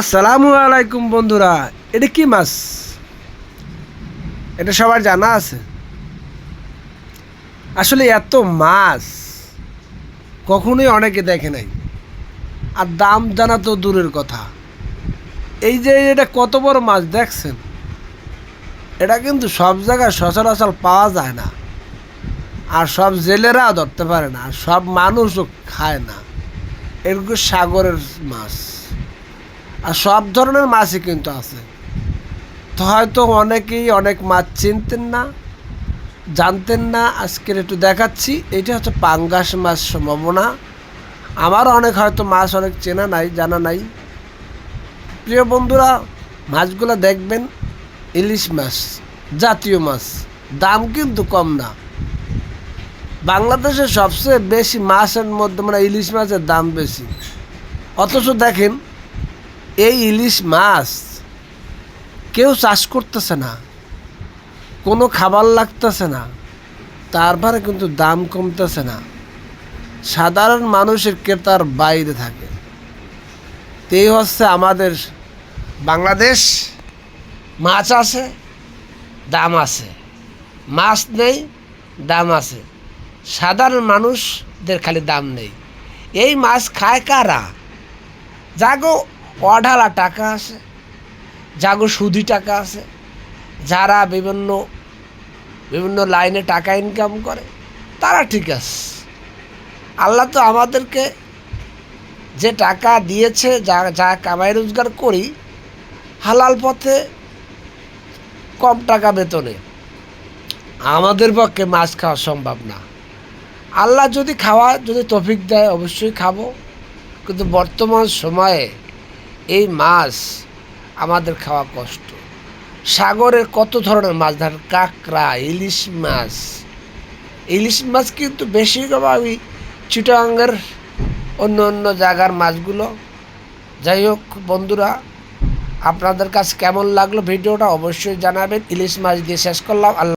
আসসালামু আলাইকুম বন্ধুরা, এটা কি মাছ? এটা সবার জানা আছে। আসলে এত মাছ কখনোই অনেকে দেখে নাই। আর দাম জানা তো দূরের কথা। এই যে এটা কত বড় মাছ দেখছেন? এটা কিন্তু সব জায়গায় সচরাচর পাওয়া যায় না। আর সব জেলেরাও ধরতে পারে না, আর সব মানুষও খায় না। এরকম সাগরের মাছ। আর সব ধরনের মাছই কিন্তু আছে। তো হয়তো অনেকেই অনেক মাছ চিনতেন না, জানতেন না, আজকের একটু দেখাচ্ছি। এটা হচ্ছে পাঙ্গাস মাছ সম্ভাবনা। আমারও অনেক হয়তো মাছ অনেক চেনা নাই, জানা নাই। প্রিয় বন্ধুরা, মাছগুলো দেখবেন, ইলিশ মাছ, জাতীয় মাছ, দাম কিন্তু কম না। বাংলাদেশে সবচেয়ে বেশি মাছের মধ্যে মানে ইলিশ মাছের দাম বেশি। অথচ দেখেন এই ইলিশ মাছ কেউ চাষ করতেছে না, কোনো খাবার লাগতেছে না তারপরে কিন্তু দাম কমতেছে না। সাধারণ মানুষের ক্রেতার বাইরে থাকে। তো এই হচ্ছে আমাদের বাংলাদেশ। মাছ আছে, দাম আছে। মাছ নেই, দাম আছে। সাধারণ মানুষদের খালি দাম নেই। এই মাছ খায় কারা? যাগো অঢালা টাকা আছে যাগো সুদি টাকা আছে, যারা বিভিন্ন বিভিন্ন লাইনে টাকা ইনকাম করে, তারা ঠিক আছে। আল্লাহ তো আমাদেরকে যে টাকা দিয়েছে, যা যা কামাই রোজগার করি, হালাল পথে কম টাকা বেতনে, আমাদের পক্ষে মাছ খাওয়া সম্ভব না। আল্লাহ যদি খাওয়া, যদি তফিক দেয়, অবশ্যই খাব। কিন্তু বর্তমান সময়ে এই মাছ আমাদের খাওয়া কষ্ট। সাগরের কত ধরনের মাছ? ধরেন কাঁকড়া, ইলিশ মাছ। ইলিশ মাছ কিন্তু বেশিরভাগই চিটাঙ্গের অন্য অন্য জায়গার মাছগুলো। যাই হোক বন্ধুরা, আপনাদের কাছে কেমন লাগল ভিডিওটা অবশ্যই জানাবেন। ইলিশ মাছ দিয়ে শেষ করলাম। আল্লাহ